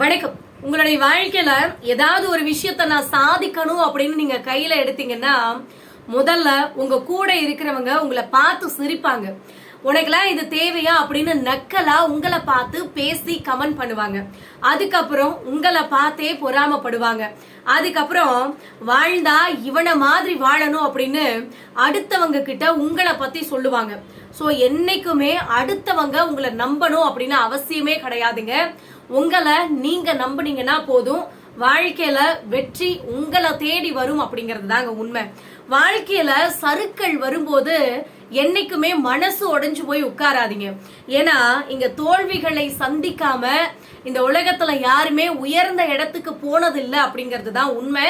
வணக்கம். உங்களுடைய வாழ்க்கையில ஏதாவது ஒரு விஷயத்த நான் சாதிக்கணும் அப்படின்னு நீங்க கையில எடுத்தீங்கன்னா முதல்ல உங்க கூட இருக்கிறவங்க உங்களை பார்த்து சிரிப்பாங்க. உனக்கெல்லாம் இது தேவையா அப்படின்னு நக்கலா உங்களை பார்த்து பேசி கமெண்ட் பண்ணுவாங்க. அதுக்கப்புறம் உங்களை பார்த்தே பொறாமப்படுவாங்க. அதுக்கப்புறம் வாழ்ந்தா இவனை மாதிரி வாழணும் அப்படின்னு அடுத்தவங்க கிட்ட உங்களை பத்தி சொல்லுவாங்க. ஸோ என்னைக்குமே அடுத்தவங்க உங்களை நம்பணும் அப்படின்னு அவசியமே கிடையாதுங்க. உங்களை நீங்க நம்புனீங்கன்னா போதும். வாழ்க்கையில வெற்றி உங்களை தேடி வரும் அப்படிங்கிறது தாங்க உண்மை. வாழ்க்கையில சருக்கள் வரும்போது என்னைக்குமே மனசு உடைஞ்சு போய் உட்காராதீங்க. ஏன்னா இங்க தோல்விகளை சந்திக்காம இந்த உலகத்துல யாருமே உயர்ந்த இடத்துக்கு போனதில்லை அப்படிங்கிறது தான் உண்மை.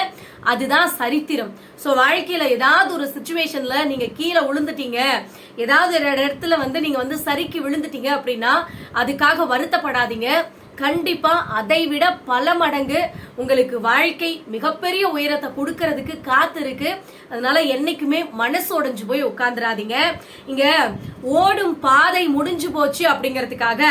அதுதான் சரித்திரம். சோ வாழ்க்கையில ஏதாவது ஒரு சுச்சுவேஷன்ல நீங்க கீழே விழுந்துட்டீங்க. ஏதாவது ஒரு இடத்துல வந்து நீங்க வந்து சறுக்கி விழுந்துட்டீங்க அப்படின்னா அதுக்காக வருத்தப்படாதீங்க. கண்டிப்பா அதை விட பல மடங்கு உங்களுக்கு வாழ்க்கை மிகப்பெரிய உயரத்தை கொடுக்கறதுக்கு காத்து இருக்கு. அதனால என்னைக்குமே மனசு உடைஞ்சு போய் உட்காந்துராதீங்க இங்க ஓடும் பாதை முடிஞ்சு போச்சு அப்படிங்கறதுக்காக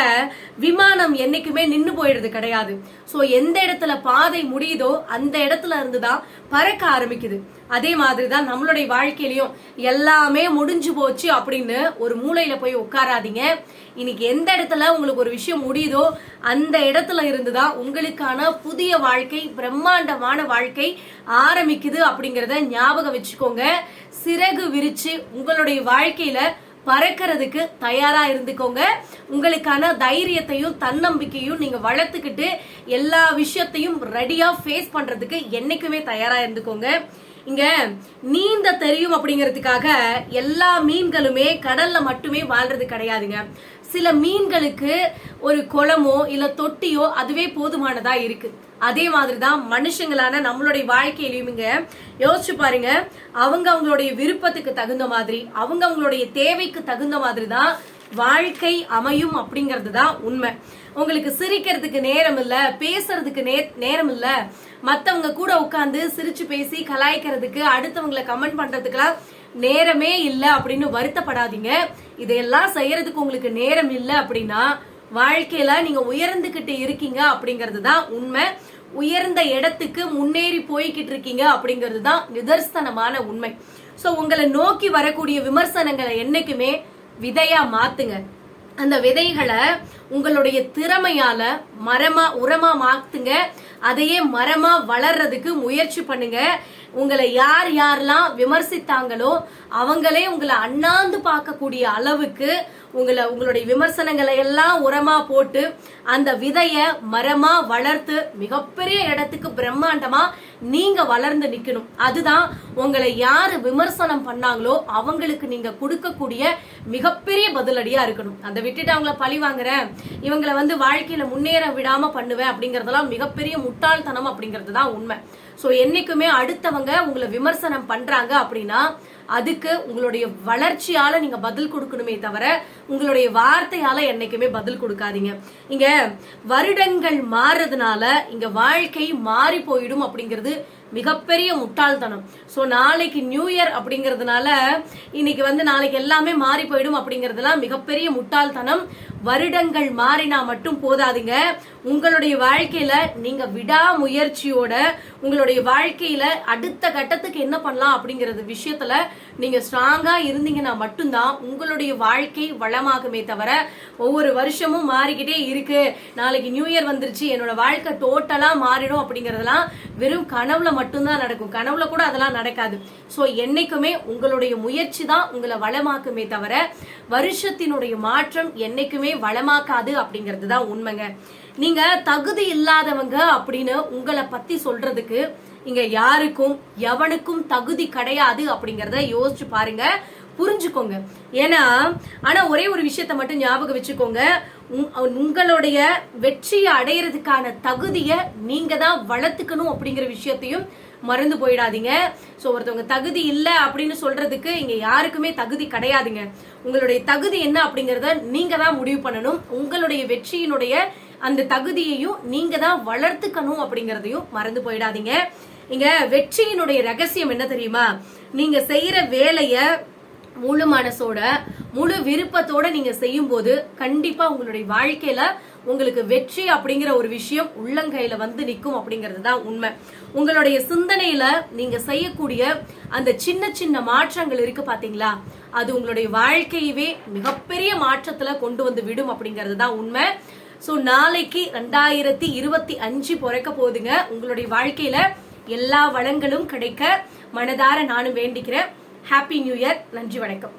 விமானம் என்னைக்குமே நின்னு போயிடுறது கிடையாது. சோ எந்த இடத்துல பாதை முடியுதோ அந்த இடத்துல இருந்துதான் பறக்க ஆரம்பிக்குது. அதே மாதிரி தான் நம்மளுடைய வாழ்க்கையிலையும் எல்லாமே முடிஞ்சு போச்சு அப்படின்னு ஒரு மூலையில போய் உட்காராதீங்க. இன்னைக்கு எந்த இடத்துல உங்களுக்கு ஒரு விஷயம் முடியுதோ அந்த இடத்துல இருந்து தான் உங்களுக்கான புதிய வாழ்க்கை பிரம்மாண்டமான வாழ்க்கை ஆரம்பிக்குது அப்படிங்கறத ஞாபகம் வச்சுக்கோங்க. சிறகு விரிச்சு உங்களுடைய வாழ்க்கையில பறக்கிறதுக்கு தயாரா இருந்துக்கோங்க. உங்களுக்கான தைரியத்தையும் தன்னம்பிக்கையும் நீங்க வளர்த்துக்கிட்டு எல்லா விஷயத்தையும் ரெடியா ஃபேஸ் பண்றதுக்கு என்னைக்குமே தயாரா இருந்துக்கோங்க. இங்க நீந்த தெரியும் அப்படிங்கிறதுக்காக எல்லா மீன்களுமே கடல்ல மட்டுமே வாழ்றது கிடையாதுங்க. சில மீன்களுக்கு ஒரு குளமோ இல்ல தொட்டியோ அதுவே போதுமானதா இருக்கு. அதே மாதிரிதான் மனுஷங்களான நம்மளுடைய வாழ்க்கையிலயும் இங்க யோசிச்சு பாருங்க. அவங்க அவங்களுடைய விருப்பத்துக்கு தகுந்த மாதிரி அவங்க அவங்களுடைய தேவைக்கு தகுந்த மாதிரி தான் வாழ்க்கை அமையும் அப்படிங்கிறது தான் உண்மை. உங்களுக்கு சிரிக்கிறதுக்கு நேரம் இல்ல பேசுறதுக்கு நேரம் இல்ல. மத்தவங்க கூட உட்காந்து சிரிச்சு பேசி கலாய்க்கிறதுக்கு அடுத்தவங்களை கமெண்ட் பண்றதுக்கெல்லாம் நேரமே இல்ல அப்படின்னு வருத்தப்படாதீங்க. இதையெல்லாம் செய்யறதுக்கு உங்களுக்கு நேரம் இல்ல அப்படின்னா வாழ்க்கையில நீங்க உயர்ந்துகிட்டு இருக்கீங்க அப்படிங்கிறது தான் உண்மை. உயர்ந்த இடத்துக்கு முன்னேறி போய்கிட்டு இருக்கீங்க அப்படிங்கிறது தான் நிதர்சனமான உண்மை. சோ உங்களை நோக்கி வரக்கூடிய விமர்சனங்களை என்னைக்குமே விதையா மாத்துங்க. அந்த விதைகளை உங்களுடைய திறமையால மரமா உரமா மாத்துங்க. அதையே மரமா வளர்றதுக்கு முயற்சி பண்ணுங்க. உங்களை யார் யாரெல்லாம் விமர்சித்தாங்களோ அவங்களே உங்களை அண்ணாந்து பார்க்கக்கூடிய அளவுக்கு உங்களை உங்களுடைய விமர்சனங்களை எல்லாம் உரமா போட்டு அந்த விதைய மரமா வளர்த்து மிகப்பெரிய இடத்துக்கு பிரம்மாண்டமா நீங்க வளர்ந்து நிக்கணும். அதுதான் உங்களை யாரு விமர்சனம் பண்ணாங்களோ அவங்களுக்கு நீங்க கொடுக்கக்கூடிய மிகப்பெரிய பதிலடியா இருக்கணும். அந்த விட்டுட்டு அவங்கள பழி வாங்குறேன். இவங்களை வந்து வாழ்க்கையில முன்னேற விடாம பண்ணுவேன் அப்படிங்கறதெல்லாம் மிகப்பெரிய முட்டாள்தனம் அப்படிங்கிறது தான் உண்மை. சோ என்னைக்குமே அடுத்தவங்க உங்களை விமர்சனம் பண்றாங்க அப்படின்னா அதுக்கு உங்களுடைய வளர்ச்சியால நீங்க பதில் கொடுக்கணுமே தவிர உங்களுடைய வார்த்தையால என்னைக்குமே பதில் கொடுக்காதீங்க. இங்க வருடங்கள் மாறுறதுனால இங்க வாழ்க்கை மாறி போயிடும் அப்படிங்கிறது மிகப்பெரிய முட்டாள்தனம். சோ நாளைக்கு நியூ இயர் அப்படிங்கறதுனால இன்னைக்கு வந்து நாளைக்கு எல்லாமே மாறி போயிடும் அப்படிங்கறதுலாம் மிகப்பெரிய முட்டாள்தனம். வருடங்கள் மாறினா மட்டும் போதாதுங்க. உங்களுடைய வாழ்க்கையில நீங்க விடாமுயற்சியோட உங்களுடைய வாழ்க்கையில அடுத்த கட்டத்துக்கு என்ன பண்ணலாம் அப்படிங்கறது விஷயத்துல நீங்க ஸ்ட்ராங்கா இருந்தீங்கன்னா மட்டும்தான் உங்களுடைய வாழ்க்கை வளமாகுமே தவிர ஒவ்வொரு வருஷமும் மாறிக்கிட்டே இருக்கு. நாளைக்கு நியூ இயர் வந்துருச்சு என்னோட வாழ்க்கை டோட்டலா மாறிடும் அப்படிங்கறதெல்லாம் வெறும் கனவுல மட்டும்தான் நடக்கும். கனவுல கூட அதெல்லாம் நடக்காது. சோ என்னைக்குமே உங்களுடைய முயற்சி தான் உங்களை வளமாக்குமே தவிர வருஷத்தினுடைய மாற்றம் என்னைக்குமே வளமாக்காது அப்படிங்கிறது தான் உண்மைங்க. நீங்க தகுதி இல்லாதவங்க அப்படின்னு உங்களை பத்தி சொல்றதுக்கு இங்க யாருக்கும் எவனுக்கும் தகுதி கிடையாது அப்படிங்கறத யோசிச்சு பாருங்க புரிஞ்சுக்கோங்க. ஏன்னா ஆனா ஒரே ஒரு விஷயத்த மட்டும் ஞாபகம் வச்சுக்கோங்க. உங்களுடைய வெற்றியை அடையிறதுக்கான தகுதியை நீங்க தான் வளர்த்துக்கணும் அப்படிங்கிற விஷயத்தையும் மறந்து போயிடாதீங்க. ஸோ ஒருத்தவங்க தகுதி இல்லை அப்படின்னு சொல்றதுக்கு இங்க யாருக்குமே தகுதி கிடையாதுங்க. உங்களுடைய தகுதி என்ன அப்படிங்கறத நீங்க தான் முடிவு பண்ணணும். உங்களுடைய வெற்றியினுடைய அந்த தகுதியையும் நீங்க தான் வளர்த்துக்கணும் அப்படிங்கறதையும் மறந்து போயிடாதீங்க. இங்க வெற்றியினுடைய ரகசியம் என்ன தெரியுமா? நீங்க செய்யற வேலைய முழு மனசோட முழு விருப்பத்தோட நீங்க செய்யும் போது கண்டிப்பா உங்களுடைய வாழ்க்கையில உங்களுக்கு வெற்றி அப்படிங்கிற ஒரு விஷயம் உள்ளங்கையில வந்து நிற்கும் அப்படிங்கிறது தான் உண்மை. உங்களுடைய சிந்தனையில நீங்க செய்யக்கூடிய அந்த சின்ன சின்ன மாற்றங்கள் இருக்கு பாத்தீங்களா? அது உங்களுடைய வாழ்க்கையவே மிகப்பெரிய மாற்றத்துல கொண்டு வந்து விடும் அப்படிங்கிறது தான் உண்மை. ஸோ நாளைக்கு ரெண்டாயிரத்தி இருபத்தி அஞ்சு பிறக்க போகுதுங்க. உங்களுடைய வாழ்க்கையில எல்லா வளங்களும் கிடைக்க மனதார நானும் வேண்டிக்கிறேன். ஹாப்பி நியூ இயர் நன்றி வணக்கம்.